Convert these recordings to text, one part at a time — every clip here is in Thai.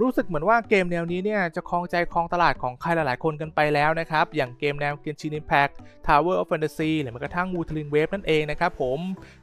รู้สึกเหมือนว่าเกมแนวนี้เนี่ยจะครองใจครองตลาดของใครหลายๆคนกันไปแล้วนะครับ อย่างเกมแนว Genshin Impact Tower of Fantasy หรือแม้กระทั่ง Wuthering Wave นั่นเองนะครับผม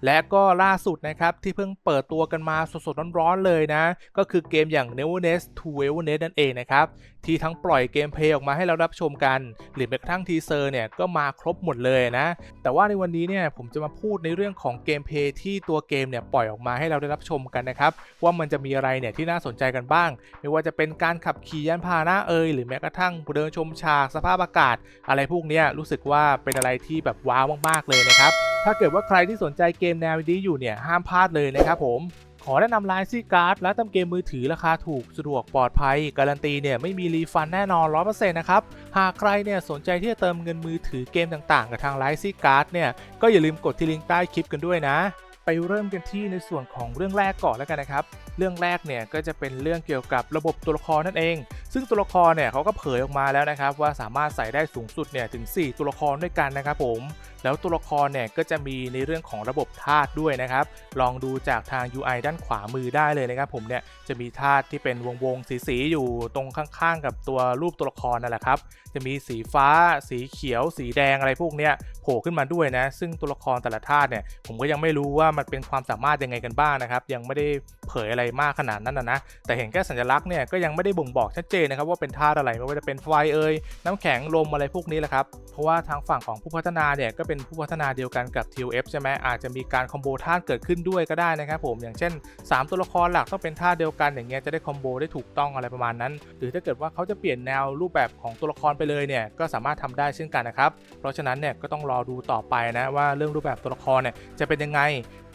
และก็ล่าสุดนะครับที่เพิ่งเปิดตัวกันมาสดๆร้อนๆเลยนะ ก็คือเกมอย่าง Neverness to Everness นั่นเองนะครับ ที่ทั้งปล่อยเกมเพลย์ออกมาให้เรารับชมกัน หรือแม้กระทั่งทีเซอร์เนี่ยก็มาครบหมดเลยนะ แต่ว่าในวันนี้เนี่ยผมจะมาพูดในเรื่องของเกมเพลย์ที่ตัวเกมเนี่ยปล่อยออกมาให้เราได้รับชมกันนะครับว่ามันจะมีอะไรเนี่ยที่น่าสนใจกันบ้างไม่ว่าจะเป็นการขับขี่ยานพาหนะเอ่ยหรือแม้กระทั่งเดินชมฉากสภาพอากาศ อะไรพวกนี้รู้สึกว่าเป็นอะไรที่แบบว้าวมากๆเลยนะครับถ้าเกิดว่าใครที่สนใจเกมแนวนี้อยู่เนี่ยห้ามพลาดเลยนะครับผมขอแนะนำไลน์ซีการ์ดและทำเกมมือถือราคาถูกสะดวกปลอดภัย การันตีเนี่ยไม่มีรีฟันแน่นอน 100%นะครับ หากใครเนี่ยสนใจที่จะเติมเงินมือถือเกมต่างๆ กับทางไลน์ซีการ์ดเนี่ยก็อย่าลืมกดที่ลิงก์ใต้คลิปกันด้วยนะ ไปเริ่มกันที่ในส่วนของเรื่องแรกก่อนแล้วกันนะครับ เรื่องแรกเนี่ยก็จะเป็นเรื่องเกี่ยวกับระบบตัวละครนั่นเอง ซึ่งตัวละครเนี่ยเขาก็เผยออกมาแล้วนะครับว่าสามารถใส่ได้สูงสุดเนี่ยถึง 4 ตัวละครด้วยกันนะครับผม แล้วตัวละครเนี่ยก็จะมีในเรื่องของระบบธาตุด้วยนะครับ ลองดูจากทาง UI ด้านขวามือได้เลยนะครับผมเนี่ยจะมีธาตุที่เป็นวงวงๆสีๆอยู่ตรงข้างๆ กับตัวรูปตัวละครนั่นแหละครับ จะมีสีฟ้า สีเขียว สีแดงอะไรพวกเนี้ยโผล่ขึ้นมาด้วยนะ ซึ่งตัวละครแต่ละธาตุเนี่ยผมก็ยังไม่รู้ว่ามันเป็นความสามารถยังไงกันบ้างนะครับ ยังไม่ได้เผยอะไรมากขนาดนั้นนะนะแต่เห็นแค่สัญลักษณ์เนี่ยก็ยังไม่ได้บ่งบอกชัดเจนนะครับว่าเป็นธาตุอะไรไม่ว่าจะเป็นไฟเอ่ยน้ำแข็งลมอะไรพวกนี้แหละครับเพราะว่าทางฝั่งของผู้พัฒนาเนี่ยก็เป็นผู้พัฒนาเดียวกันกับ TOF ใช่ไหมอาจจะมีการคอมโบธาตุเกิดขึ้นด้วยก็ได้นะครับผมอย่างเช่น 3 ตัวละครหลักต้องเป็นธาตุเดียวกันอย่างเงี้ยจะได้คอมโบได้ถูกต้องอะไรประมาณนั้น หรือถ้าเกิดว่าเขาจะเปลี่ยนแนวรูปแบบของตัวละครไปเลยเนี่ยก็สามารถทำได้เช่นกันนะครับเพราะฉะนั้นเนี่ยก็ต้องรอดูต่อไปนะว่าเรื่องรูปแบบตัวละครเนี่ยจะเป็นยังไง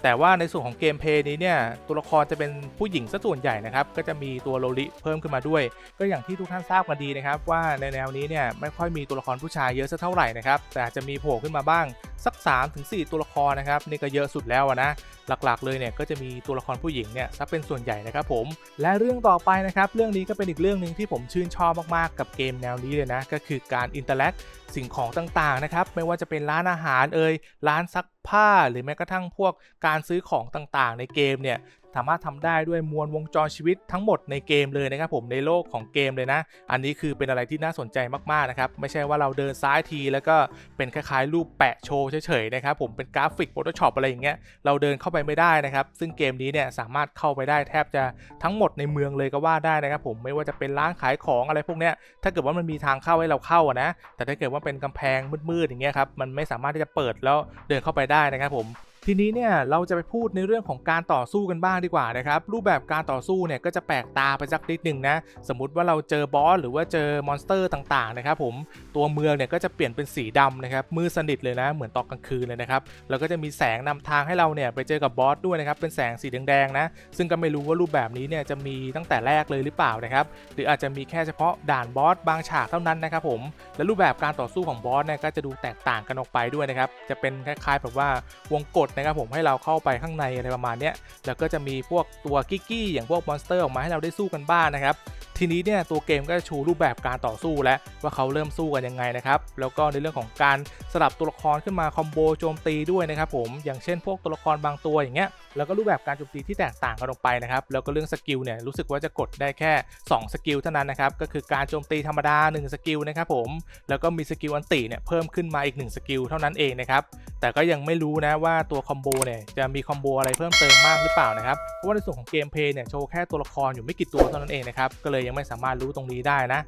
แต่ว่าในส่วนของเกมเพย์นี้เนี่ยตัวละครจะเป็นผู้หญิงซะส่วนใหญ่นะครับก็จะมีตัวโลลิเพิ่มขึ้นมาด้วย ก็อย่างที่ทุกท่านทราบกันดีนะครับว่าในแนวนี้เนี่ยไม่ค่อยมีตัวละครผู้ชายเยอะสักเท่าไหร่นะครับแต่จะมีโผล่ขึ้นมาบ้างสัก 3-4 ตัวละครนะครับนี่ก็เยอะสุดแล้วนะหลักๆเลยเนี่ยก็จะมีตัวละครผู้หญิงเนี่ยซะเป็นส่วนใหญ่นะครับผม และเรื่องต่อไปนะครับเรื่องนี้ก็เป็นอีกเรื่องหนึ่งที่ผมชื่นชอบมากๆ กับเกมแนวนี้เลยนะก็คือการอินเตอร์แลกสิ่งของต่างๆนะครับไม่ว่าจะเป็นร้านอาหารเอ่ยร้านซัก ผ้าหรือแม้กระทั่งพวกการซื้อของต่างๆ ในเกมเนี่ย สามารถทำได้ด้วยมวลวงจรชีวิตทั้งหมดในเกมเลยนะครับผมในโลกของเกมเลยนะ อันนี้คือเป็นอะไรที่น่าสนใจมากๆนะครับไม่ใช่ว่าเราเดินซ้ายทีแล้วก็เป็นคล้ายๆ รูปแปะโชว์เฉยๆนะครับผมเป็นกราฟิก Photoshop อะไรอย่างเงี้ยเราเดินเข้าไปไม่ได้นะครับ ซึ่งเกมนี้เนี่ยสามารถเข้าไปได้แทบจะทั้งหมดในเมืองเลยก็ว่าได้นะครับผมไม่ว่าจะเป็นร้านขายของอะไรพวกเนี้ยถ้าเกิดว่ามันมีทางเข้าให้เราเข้าอะนะแต่ถ้าเกิดว่าเป็นกำแพงมืดๆอย่างเงี้ยครับมันไม่สามารถที่จะเปิดแล้วเดินเข้าไปได้นะครับผม ทีนี้เนี่ยเราจะไปพูดในเรื่องของการต่อสู้กันบ้างดีกว่านะครับรูปแบบการต่อสู้เนี่ยก็จะแปลกตาไปสักนิดหนึ่งนะสมมุติว่าเราเจอบอสหรือว่าเจอมอนสเตอร์ต่างๆนะครับผมตัวเมืองเนี่ยก็จะเปลี่ยนเป็นสีดำนะครับมืดสนิทเลยนะเหมือนตอนกลางคืนเลยนะครับแล้วก็จะมีแสงนำทางให้เราเนี่ยไปเจอกับบอสด้วยนะครับเป็นแสงสีแดงๆนะซึ่งก็ไม่รู้ว่ารูปแบบนี้เนี่ยจะมีตั้งแต่แรกเลยหรือเปล่านะครับหรืออาจจะมีแค่เฉพาะด่านบอสบางฉากเท่านั้นนะครับผมและรูปแบบการต่อสู้ของบอสเนี่ยก็จะดูแตกต่างกันออกไปด้วยนะครับจะเป็นคล้ายๆแบบว่าวงกฏนะครับผมให้เราเข้าไปข้างในอะไรประมาณนี้แล้วก็จะมีพวกตัวกิ๊กกี้อย่างพวกมอนสเตอร์ออกมาให้เราได้สู้กันบ้างนะครับ ทีนี้เนี่ยตัวเกมก็จะชูรูปแบบการต่อสู้แล้วว่าเขาเริ่มสู้กันยังไงนะครับแล้วก็ในเรื่องของการสลับตัวละครขึ้นมาคอมโบโจมตีด้วยนะครับผมอย่างเช่นพวกตัวละครบางตัวอย่างเงี้ยแล้วก็รูปแบบการโจมตีที่แตกต่างกันออกไปนะครับแล้วก็เรื่องสกิลเนี่ยรู้สึกว่าจะกดได้แค่ 2 สกิลเท่านั้นนะครับก็คือการโจมตีธรรมดา 1 สกิลนะครับผมแล้วก็มีสกิลอันติเนี่ยเพิ่มขึ้นมาอีก 1 สกิลเท่านั้นเองนะครับแต่ก็ยังไม่รู้นะว่าตัวคอมโบเนี่ยจะมีคอมโบอะไรเพิ่มเติมมากหรือเปล่านะครับเพราะว่าในส่วนของเกมเพลย์เนี่ยโชว์แค่ตัวละครอยู่ไม่กี่ตัวเท่านั้นเองนะครับก็เลยยังไม่สามารถรู้ตรงนี้ได้นะ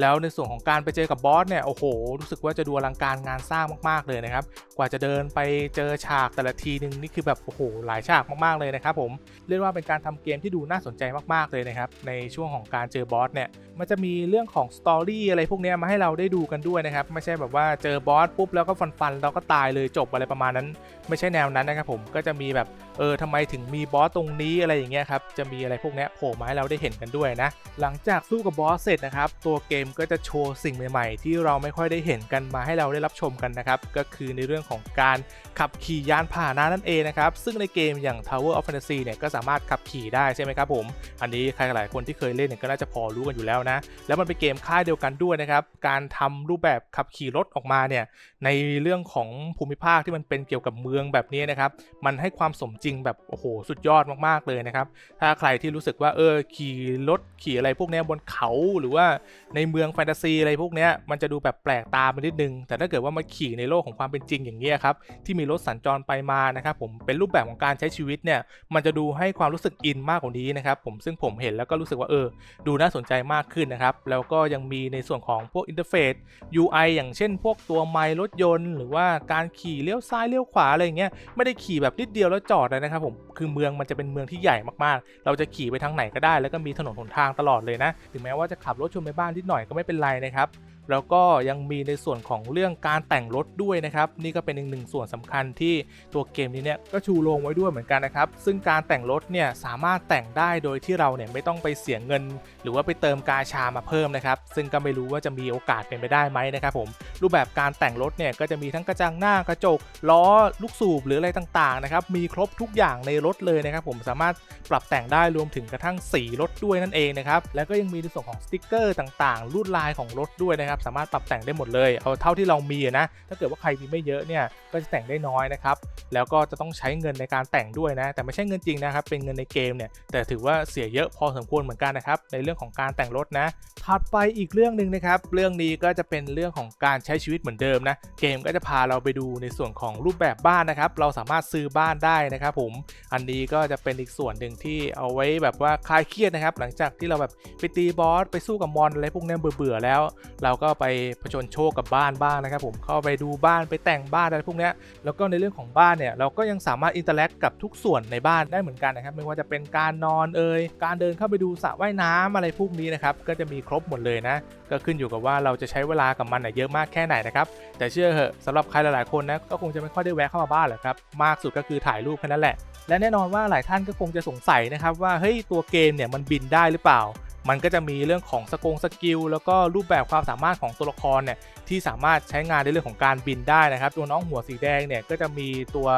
แล้วในส่วนของการไปเจอกับบอสเนี่ยโอ้โห รู้สึกว่าจะดูอลังการงานสร้างมากๆเลยนะครับ กว่าจะเดินไปเจอฉากแต่ละทีนึงนี่คือแบบโอ้โหหลายฉากมากๆเลยนะครับผมเรียกว่าเป็นการทำเกมที่ดูน่าสนใจมากๆเลยนะครับในช่วงของการเจอบอสเนี่ย มันจะมีเรื่องของสตอรี่อะไรพวกนี้มาให้เราได้ดูกันด้วยนะครับ ไม่ใช่แบบว่าเจอบอสปุ๊บแล้วก็ฟันๆแล้วก็ตายเลยจบอะไรประมาณนั้น ไม่ใช่แนวนั้นนะครับผมก็จะมีแบบเออทำไมถึงมีบอสตรงนี้อะไรอย่างเงี้ยครับจะมีอะไรพวกนี้โผล่มาให้เราได้เห็นกันด้วยนะ หลังจากสู้กับบอสเสร็จนะครับตัวเกมก็จะโชว์สิ่งใหม่ๆ ที่เราไม่ค่อยได้เห็นกันมาให้เราได้รับชมกันนะครับก็คือในเรื่องของการขับขี่ยานพาหนะนั่นเองนะครับซึ่งในเกมอย่าง Tower of Fantasy เนี่ยก็สามารถขับขี่ได้ใช่ไหมครับผม อันนี้ใครหลายคนที่เคยเล่นเนี่ยก็น่าจะพอรู้กันอยู่แล้วนะ แล้วมันเป็นเกมค่ายเดียวกันด้วยนะครับ การทำรูปแบบขับขี่รถออกมาเนี่ย ในเรื่องของภูมิภาคที่มันเป็นเกี่ยวกับเมืองแบบนี้นะครับ มันให้ความสมจริงแบบโอ้โหสุดยอดมากๆเลยนะครับ ถ้าใครที่รู้สึกว่าเออขี่รถขี่อะไรพวกเนี้ยบนเขาหรือว่าในเมืองแฟนตาซีอะไรพวกเนี้ยมันจะดูแบบแปลกตาไปนิดนึง แต่ถ้าเกิดว่ามาขี่ในโลกของความเป็นจริงอย่างเงี้ยครับที่มีรถสัญจรไปมานะครับผมเป็นรูปแบบของการใช้ชีวิตเนี่ยมันจะดูให้ความรู้สึกอินมากกว่านี้นะครับผมซึ่งผมเห็นแล้วก็รู้สึกว่าเออดูน่าสนใจมากขึ้นนะครับ แล้วก็ยังมีในส่วนของพวกอินเทอร์เฟซ UI อย่างเช่น พวกตัวไมล์รถยนต์ หรือว่าการขี่เลี้ยวซ้ายเลี้ยวขวาอะไรเงี้ยไม่ได้ขี่แบบนิดเดียวแล้วจอดเลยนะครับผมคือเมืองมันจะเป็นเมืองที่ใหญ่มากๆ เราจะขี่ไปทางไหนก็ได้ แล้วก็มีถนนหนทางตลอดเลยนะถึงแม้ว่าจะขับรถชนไปบ้านนิดหน่อยก็ไม่เป็นไรนะครับ แล้วก็ยังมีในส่วนของเรื่องการแต่งรถด้วยนะครับ นี่ก็เป็นอีกหนึ่งส่วนสำคัญที่ตัวเกมนี้เนี่ยก็ชูโรงไว้ด้วยเหมือนกันนะครับ ซึ่งการแต่งรถเนี่ยสามารถแต่งได้โดยที่เราเนี่ยไม่ต้องไปเสียเงิน หรือว่าไปเติมกาชามาเพิ่มนะครับ ซึ่งก็ไม่รู้ว่าจะมีโอกาสเป็นไปได้ไหมนะครับผมรูปแบบการแต่งรถเนี่ยก็จะมีทั้งกระจังหน้ากระจกล้อลูกสูบหรืออะไรต่างๆนะครับมีครบทุกอย่างในรถเลยนะครับผมสามารถปรับแต่งได้รวมถึงกระทั่งสีรถด้วยนั่นเองนะครับแล้วก็ยังมีในส่วนของสติกเกอร์ต่างๆลวดลายของรถด้วยนะครับสามารถปรับแต่งได้หมดเลยเอาเท่าที่เรามีนะถ้าเกิดว่าใครมีไม่เยอะเนี่ยก็จะแต่งได้น้อยนะครับแล้วก็จะต้องใช้เงินในการแต่งด้วยนะแต่ไม่ใช่เงินจริงนะครับเป็นเงินในเกมเนี่ยแต่ถือว่าเสียเยอะพอสมควรเหมือนกันนะครับในเรื่องของการแต่งรถนะถัดไปอีกเรื่องหนึ่งนะครับเรื่องนี้ก็จะเป็นเรื่องของการใช้ชีวิตเหมือนเดิมนะเกมก็จะพาเราไปดูในส่วนของรูปแบบบ้านนะครับเราสามารถซื้อบ้านได้นะครับผมอันนี้ก็จะเป็นอีกส่วนหนึ่งที่เอาไว้แบบว่าคลายเครียดนะครับหลังจากที่เราแบบไปตีบอสไปสู้กับมอนอะไรพวกนี้เบื่อๆแล้ว เราก็็ไปผจญโชคกับบ้านบ้างนะครับผมเข้าไปดูบ้านไปแต่งบ้านอะไรพวกนี้แล้วก็ในเรื่องของบ้านเนี่ยเราก็ยังสามารถอินเตอร์แอคกับทุกส่วนในบ้านได้เหมือนกันนะครับไม่ว่าจะเป็นการนอนเอ่ยการเดินเข้าไปดูสระว่ายน้ำอะไรพวกนี้นะครับก็จะมีครบหมดเลยนะก็ขึ้นอยู่กับว่าเราจะใช้เวลากับมันน่ะเยอะมากแค่ไหนนะครับแต่เชื่อเหอะสำหรับใครหลายๆคนนะก็คงจะไม่ค่อยได้แวะเข้ามาบ้านหรอกครับมากสุดก็คือถ่ายรูปแค่นั้นแหละและแน่นอนว่าหลายท่านก็คงจะสงสัยนะครับว่าเฮ้ยตัวเกมเนี่ยมันบินได้หรือเปล่า มันก็จะมีเรื่องของสกงสกิลแล้วก็รูปแบบความสามารถของตัวละครเนี่ยที่สามารถใช้งานในเรื่องของการบินได้นะครับ ตัวน้องหัวสีแดงเนี่ยก็จะมีตัว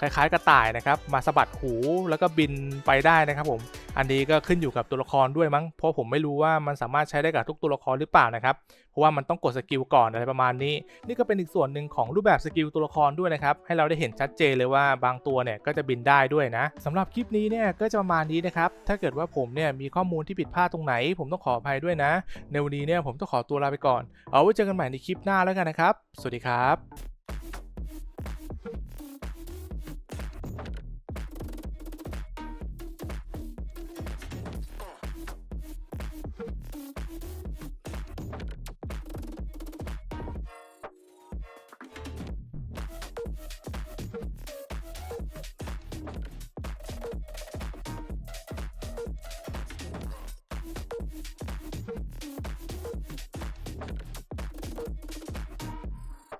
คล้ายๆกระต่ายนะครับ มาสะบัดหูแล้วก็บินไปได้นะครับผม อันนี้ก็ขึ้นอยู่กับตัวละครด้วยมั้ง เพราะผมไม่รู้ว่ามันสามารถใช้ได้กับทุกตัวละครหรือเปล่านะครับ เพราะว่ามันต้องกดสกิลก่อนอะไรประมาณนี้ นี่ก็เป็นอีกส่วนหนึ่งของรูปแบบสกิลตัวละครด้วยนะครับ ให้เราได้เห็นชัดเจนเลยว่าบางตัวเนี่ยก็จะบินได้ด้วยนะสำหรับคลิปนี้เนี่ยก็จะประมาณนี้นะครับ ถ้าเกิดว่าผมเนี่ยมีข้อมูลที่ผิดพลาดตรงไหน ผมต้องขออภัยด้วยนะ ในวันนี้เนี่ยผมต้องขอตัวลาไปก่อน เอาไว้เจอกันใหม่ในคลิปหน้าแล้วกันนะครับ สวัสดีครับ